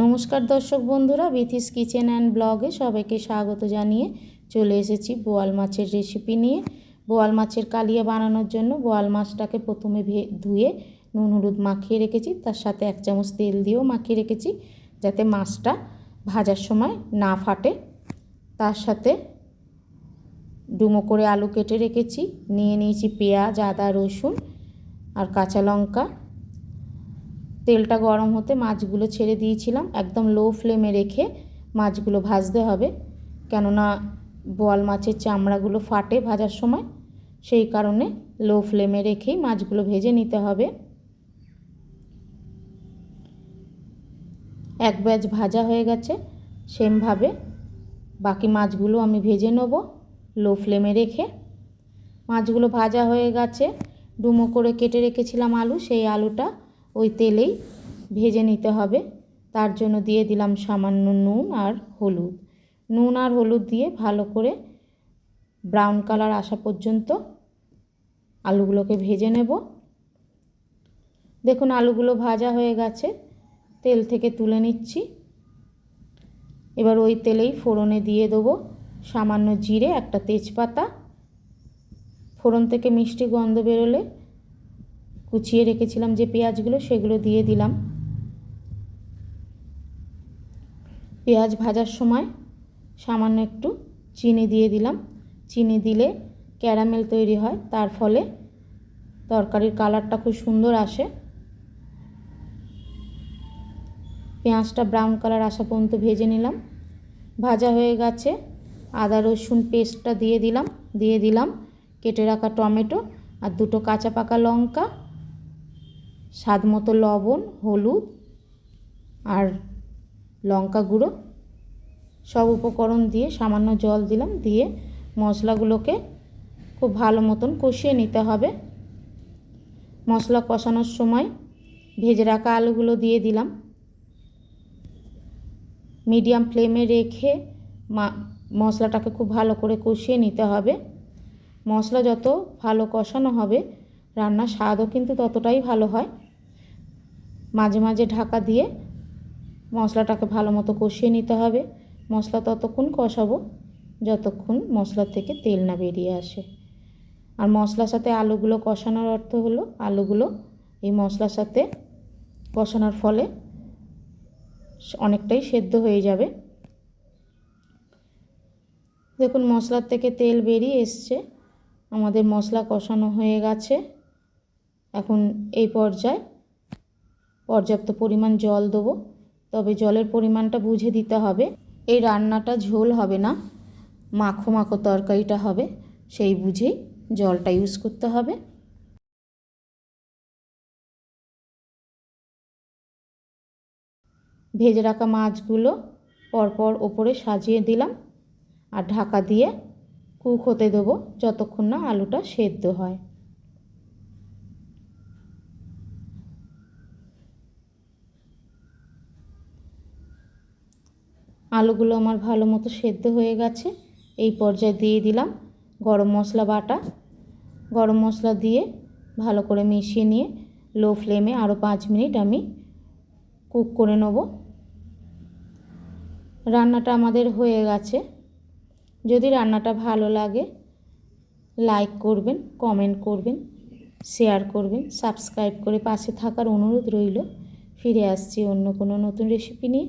নমস্কার দর্শক বন্ধুরা, বিথিস কিচেন অ্যান্ড ব্লগে সবাইকে স্বাগত জানিয়ে চলে এসেছি বোয়াল মাছের রেসিপি নিয়ে। বোয়াল মাছের কালিয়া বানানোর জন্য বোয়াল মাছটাকে প্রথমে ধুয়ে নুন হলুদ মাখিয়ে রেখেছি, তার সাথে এক চামচ তেল দিয়েও মাখিয়ে রেখেছি, যাতে মাছটা ভাজার সময় না ফাটে। তার সাথে ডুমো করে আলু কেটে রেখেছি, নিয়ে নিয়েছি পেঁয়াজ, আদা, রসুন আর কাঁচা লঙ্কা। তেলটা গরম হতে মাছগুলো ছেড়ে দিয়েছিলাম, একদম লো ফ্লেমে রেখে মাছগুলো ভাজতে হবে। কেননা বোয়াল মাছের চামড়াগুলো ফাটে ভাজার সময়, সেই কারণে লো ফ্লেমে রেখেই মাছগুলো ভেজে নিতে হবে। এক ব্যাচ ভাজা হয়ে গেছে, সেমভাবে বাকি মাছগুলো আমি ভেজে নেব লো ফ্লেমে রেখে। মাছগুলো ভাজা হয়ে গেছে, ডুমো করে কেটে রেখেছিলাম আলু, সেই আলুটা ওই তেলেই ভেজে নিতে হবে। তার জন্য দিয়ে দিলাম সামান্য নুন আর হলুদ। নুন আর হলুদ দিয়ে ভালো করে ব্রাউন কালার আসা পর্যন্ত আলুগুলোকে ভেজে নেব। দেখুন আলুগুলো ভাজা হয়ে গেছে। তেল থেকে তুলে নিচ্ছি। এবার ওই তেলেই ফোড়নে দিয়ে দেবো সামান্য জিরে, একটা তেজপাতা। ফোড়ন থেকে মিষ্টি গন্ধ বেরোলে কুচিয়ে রেখেছিলাম যে পেঁয়াজগুলো, সেগুলো দিয়ে দিলাম। পেঁয়াজ ভাজার সময় সামান্য একটু চিনি দিয়ে দিলাম। চিনি দিলে ক্যারামেল তৈরি হয়, তার ফলে তরকারির কালারটা খুব সুন্দর আসে। পেঁয়াজটা ব্রাউন কালার আসা পর্যন্ত ভেজে নিলাম। ভাজা হয়ে গেছে। আদা, রসুন পেস্টটা দিয়ে দিলাম। দিয়ে দিলাম। কেটে রাখা টমেটো আর দুটো কাঁচা পাকা লঙ্কা। স্বাদ মতো লবণ, হলুদ আর লঙ্কা গুঁড়ো সব উপকরণ দিয়ে সামান্য জল দিলাম, দিয়ে মশলাগুলোকে খুব ভালো মতন কষিয়ে নিতে হবে। মশলা কষানোর সময় ভেজে রাখা আলুগুলো দিয়ে দিলাম। মিডিয়াম ফ্লেমে রেখে মশলাটাকে খুব ভালো করে কষিয়ে নিতে হবে। মশলা যত ভালো কষানো হবে, রান্নার স্বাদও কিন্তু ততটাই ভালো হয়। মাঝে মাঝে ঢাকা দিয়ে মশলাটাকে ভালো মতো কষিয়ে নিতে হবে। মশলা ততক্ষণ কষাবো, যতক্ষণ মশলার থেকে তেল না বেরিয়ে আসে। আর মশলার সাথে আলুগুলো কষানোর অর্থ হলো, আলুগুলো এই মশলার সাথে কষানোর ফলে অনেকটাই সেদ্ধ হয়ে যাবে। দেখুন, মশলার থেকে তেল বেরিয়ে এসছে। আমাদের মশলা কষানো হয়ে গেছে। এখন এই পর্যায়ে পর্যাপ্ত পরিমাণ জল দেবো। তবে জলের পরিমাণটা বুঝে দিতে হবে। এই রান্নাটা ঝোল হবে না। মাখো মাখো তরকারিটা হবে। সেই বুঝেই জলটা ইউজ করতে হবে। ভেজে রাখা মাছগুলো পরপর ওপরে সাজিয়ে দিলাম। আর ঢাকা দিয়ে কুক হতে দেবো যতক্ষণ না আলুটা সেদ্ধ হয়। আলুগুলো আমার ভালো মতো সেদ্ধ হয়ে গেছে। এই পর্যায়ে দিয়ে দিলাম গরম মশলা বাটা। গরম মশলা দিয়ে ভালো করে মিশিয়ে নিয়ে লো ফ্লেমে আরও পাঁচ মিনিট আমি কুক করে নেব। রান্নাটা আমাদের হয়ে গেছে। যদি রান্নাটা ভালো লাগে, লাইক করবেন, কমেন্ট করবেন, শেয়ার করবেন, সাবস্ক্রাইব করে পাশে থাকার অনুরোধ রইল। ফিরে আসছি অন্য কোনো নতুন রেসিপি নিয়ে।